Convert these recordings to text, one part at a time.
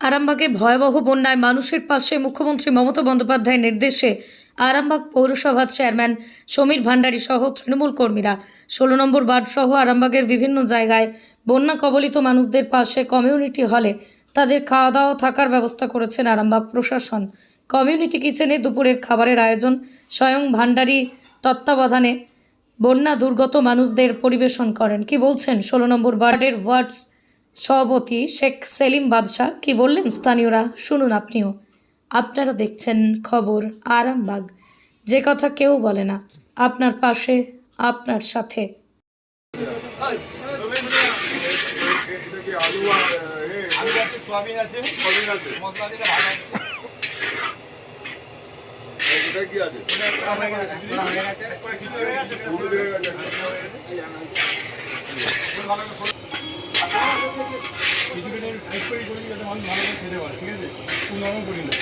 আরামবাগে ভয়াবহ বন্যায় মানুষের পাশে মুখ্যমন্ত্রী মমতা বন্দ্যোপাধ্যায়ের নির্দেশে আরামবাগ পৌরসভার চেয়ারম্যান সমীর ভান্ডারী সহ তৃণমূল কর্মীরা ষোলো নম্বর ওয়ার্ড সহ আরামবাগের বিভিন্ন জায়গায় বন্যা কবলিত মানুষদের পাশে কমিউনিটি হলে তাদের খাওয়া দাওয়া থাকার ব্যবস্থা করেছেন আরামবাগ প্রশাসন। কমিউনিটি কিচেনে দুপুরের খাবারের আয়োজন স্বয়ং ভান্ডারী তত্ত্বাবধানে বন্যা দুর্গত মানুষদের পরিবেশন করেন। কি বলছেন ষোলো নম্বর ওয়ার্ডের ওয়ার্ডস সভাপতি শেখ সেলিম বাদশাহ কি বললেন স্থানীয়রা শুনুন আপনিও আপনারা দেখছেন খবর আরামবাগ যে কথা কেউ বলে না আপনার পাশে আপনার সাথে আছে সোয়াবিন আছে সবই আছে মশলা দিলে ভালো আছে এটা কি আছে গেছে গেছে পরে কিছু গেছে পুরো দিয়ে গেছে কিছু কিছু টাইট করে করি যাতে মানুষ ভালো করে খেতে পারে ঠিক আছে? খুব নরম করি না।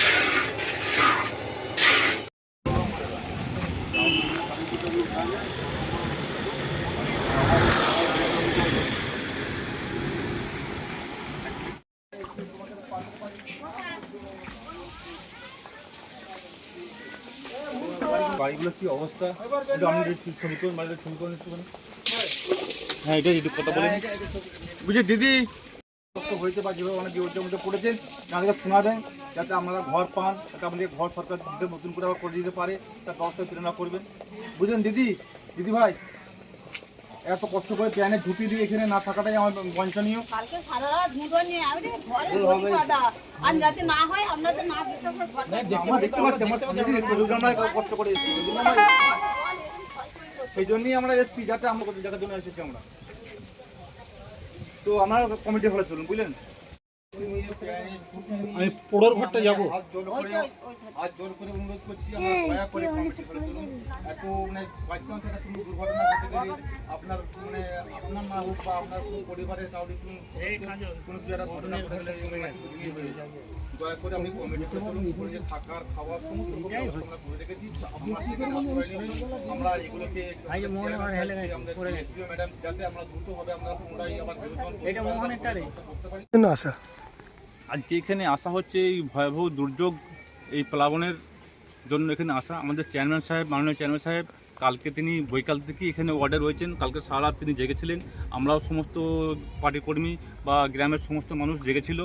বাড়িগুলোর কি অবস্থা? একটু একটু ছবি করুন বাড়িতে ছবি করুন একটুখানি। হ্যাঁ এটা একটু কথা বলেন বুঝলি দিদি? কষ্ট হয়েছে বা যেভাবে অনেক বিপদের মধ্যে পড়েছেন আমাদেরকে শোনা দেন যাতে আমরা ঘর পান যাতে আমাদের ঘর সরকার দিতে নতুন করে আবার করে দিতে পারে তার ব্যবস্থা প্রেরণা করবেন। বুঝলেন দিদি? দিদি ভাই এত কষ্ট করে প্যানে ঢুকি দিয়ে এখানে না থাকাটাই আমার বঞ্চনীয়। হয় সেই জন্যই আমরা এসেছি যাতে আমরা জায়গার জন্য এসেছি আমরা। তো আমার কমিটি হলে চলুন বুঝলেন? আমি পোড়োর ঘরটা যাব। জোর করে অনুরোধ করছি আমরা দয়া করে এত মানে বাচ্চাও সেটা কোনো দুর্ঘটনা ঘটে গেলে আপনার মানে আপনার না হোক বা আপনার কোনো পরিবারের কাউকে কোনো কোনো কিছু ঘটনা ঘটে গেলে ইয়ে হয়ে যায়। দয়া করে আপনি কমিটিতে চলুন করে যে থাকার খাওয়ার সমস্ত আমরা করে রেখেছি আমরা এগুলোকে আমাদের ম্যাডাম যাতে আমরা দ্রুতভাবে আমরা পুনরায় আবার করতে পারি। আসা আজকে এখানে আসা হচ্ছে, এই ভয়াবহ দুর্যোগ এই প্লাবনের জন্য এখানে আসা। আমাদের চেয়ারম্যান সাহেব, মাননীয় চেয়ারম্যান সাহেব, কালকে তিনি বৈকাল থেকে এখানে ওয়ার্ডে রয়েছেন। কালকে সারা তিনি জেগেছিলেন। আমরাও সমস্ত পার্টি কর্মী বা গ্রামের সমস্ত মানুষ জেগেছিল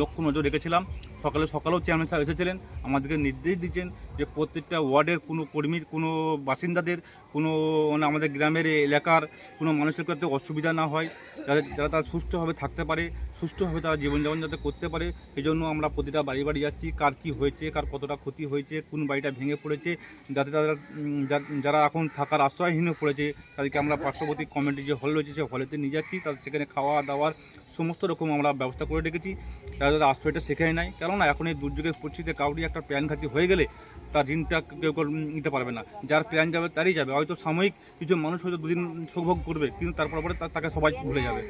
লক্ষ্য নজর রেখেছিলাম। সকালে সকালেও চেয়ারম্যান সাহেব এসেছিলেন, আমাদেরকে নির্দেশ দিচ্ছেন যে প্রত্যেকটা ওয়ার্ডের কোনো কর্মীর, কোনো বাসিন্দাদের, কোনো মানে আমাদের গ্রামের এলাকার কোনো মানুষের যাতে অসুবিধা না হয়। যাতে যারা তারা সুষ্ঠুভাবে থাকতে পারে, সুষ্ঠুভাবে তারা জীবনযাপন যাতে করতে পারে এই জন্য আমরা প্রতিটা বাড়ি বাড়ি যাচ্ছি। কার কী হয়েছে, কার কতটা ক্ষতি হয়েছে, কোন বাড়িটা ভেঙে পড়েছে, যাতে তারা যারা এখন থাকার আশ্রয়হীন পড়েছে, তাদেরকে আমরা পার্শ্ববর্তী কমিটি যে হল রয়েছে, সে হলেতে নিয়ে যাচ্ছি। তাদের সেখানে খাওয়া দাওয়ার সমস্ত রকম আমরা ব্যবস্থা করে রেখেছি। তারা যাতে আশ্রয়টা শেখায় নাই। কেননা এখন এই দুর্যোগের পরিস্থিতিতে কাউরি একটা প্ল্যানঘাতি হয়ে গেলে তার ঋণটা কেউ নিতে পারবে না। যার প্ল্যান যাবে তারই যাবে। হয়তো সাময়িক কিছু মানুষ হয়তো দুদিন সুখভোগ করবে, কিন্তু তারপর পরে তাকে সবাই ভুলে যাবে।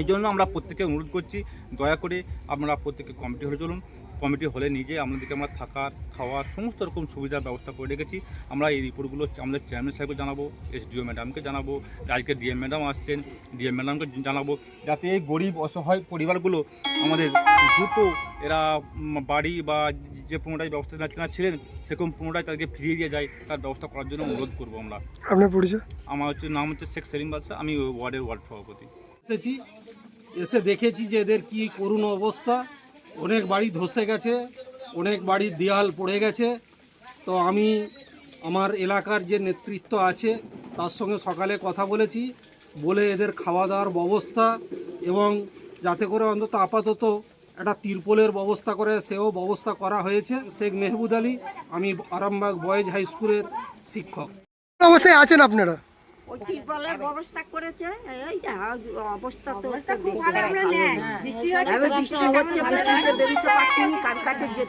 এই জন্য আমরা প্রত্যেকে অনুরোধ করছি, দয়া করে আপনারা প্রত্যেকে কমিটি হয়ে চলুন। কমিটি হলে নিজে আমাদেরকে আমরা থাকার খাওয়ার সমস্ত রকম সুবিধার ব্যবস্থা করে রেখেছি। আমরা এই রিপোর্টগুলো আমাদের চেয়ারম্যান সাহেবকে জানাব এস এসডিও ম্যাডামকে জানাব আজকে ডিএম ম্যাডাম আসছেন ডিএম ম্যাডামকে জানাব যাতে এই গরিব অসহায় পরিবারগুলো আমাদের দ্রুত এরা বাড়ি বা যে পুনরায় ব্যবস্থা না ছিলেন সেরকম পুনরায় তাদেরকে ফিরিয়ে দিয়ে যায় তার ব্যবস্থা করার জন্য অনুরোধ করব আমরা। আপনার পরিচয়? আমার হচ্ছে নাম হচ্ছে শেখ সেলিম বাদশাহ আমি ওয়ার্ডের ওয়ার্ড সভাপতি। এসেছি এসে দেখেছি যে এদের কি করুণ অবস্থা। অনেক বাড়ি ধসে গেছে, অনেক বাড়ির দেয়াল পড়ে গেছে। তো আমি আমার এলাকার যে নেতৃত্ব আছে, তার সঙ্গে সকালে কথা বলেছি, বলে এদের খাওয়া দাওয়ার ব্যবস্থা এবং যাতে করে অন্তত আপাতত একটা তিরপোলের ব্যবস্থা করে সেও ব্যবস্থা করা হয়েছে। শেখ মেহবুদ আলী, আমি আরামবাগ বয়েজ হাই স্কুলের শিক্ষক। অবস্থায় আছেন আপনারা? ওই ব্যবস্থা করেছে এই যে অবস্থা তো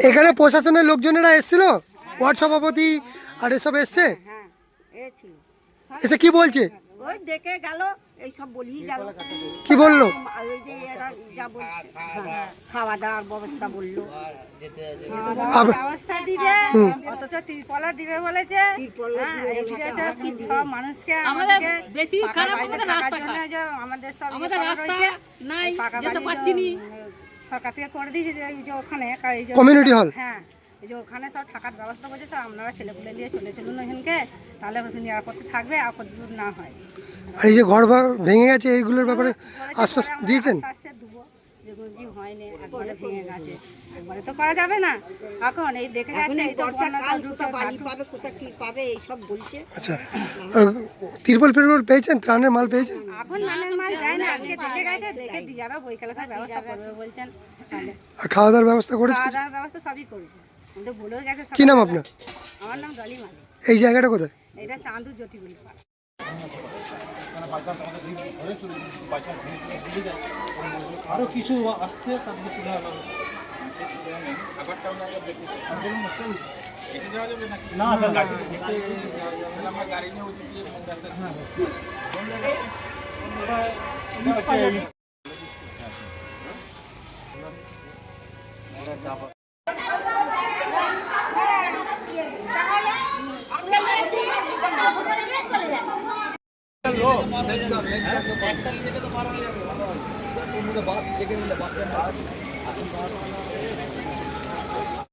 এখানে প্রশাসনের লোকজনেরা এসেছিল? ওয়ার্ড সভাপতি আর এসব এসছে? হ্যাঁ ছিল। এসে কি বলছে? ওই দেখে গেল এই সব বলিয়ে গেল। কি বলল? এই যে হ্যাঁ, খাওয়া দাওয়ার ব্যবস্থা বলল। আব- ব্যবস্থা দিবে অথচ তিরপলা দিবে বলেছে। হ্যাঁ? সব মানুষকে আমাদের আমাদেরকে বেশি খারাপ আমাদের রাস্তা আমাদের সব ইয়ে আমাদের রাস্তা রয়েছে, নাই যেতে পারছি নি। সরকার থেকে করে দিয়েছে যে এই যে ওখানে কমিউনিটি হল হ্যাঁ এই যে ওখানে সব থাকার ব্যবস্থা করেছে তো আপনারা ছেলেপুলে নিয়ে চলে চলুন ওখানকে তাহলে নিরাপত্তা থাকবে আর দূর না হয়। আর এই যে ঘর ভেঙে গেছে এইগুলোর ব্যাপারে আশ্বাস দিয়েছেন? হয়নি একবারে ভেঙে গেছে। একবারে তো করা যাবে না। এখন এই দেখে যাচ্ছে এই এই বর্ষাকাল বন্যাকাল বালি পাবে কোথা কি পাবে এইসব বলছে। আচ্ছা তিরপল ফিরপল পেয়েছেন? ত্রাণের মাল পেয়েছেন? এখন নানের মাল যায় না আজকে দেখে গেছে দেখে দিয়ে যাবে বইকালে সব ব্যবস্থা করবে বলছেন আর খাওয়া দাওয়ার ব্যবস্থা করেছে খাওয়া দাওয়ার ব্যবস্থা সবই করেছে। কিন্তু বলেও গেছে কি নাম আপনার? আমার নাম ডলি মালিক। এই জায়গাটা কোথায়? এটা চান্দু জ্যোতি। আরও কিছু আসছে আনা হবে। না স্যার গাড়ি আমরা দেখে নিয়ে ওদিক দিয়ে রাস্তা বাস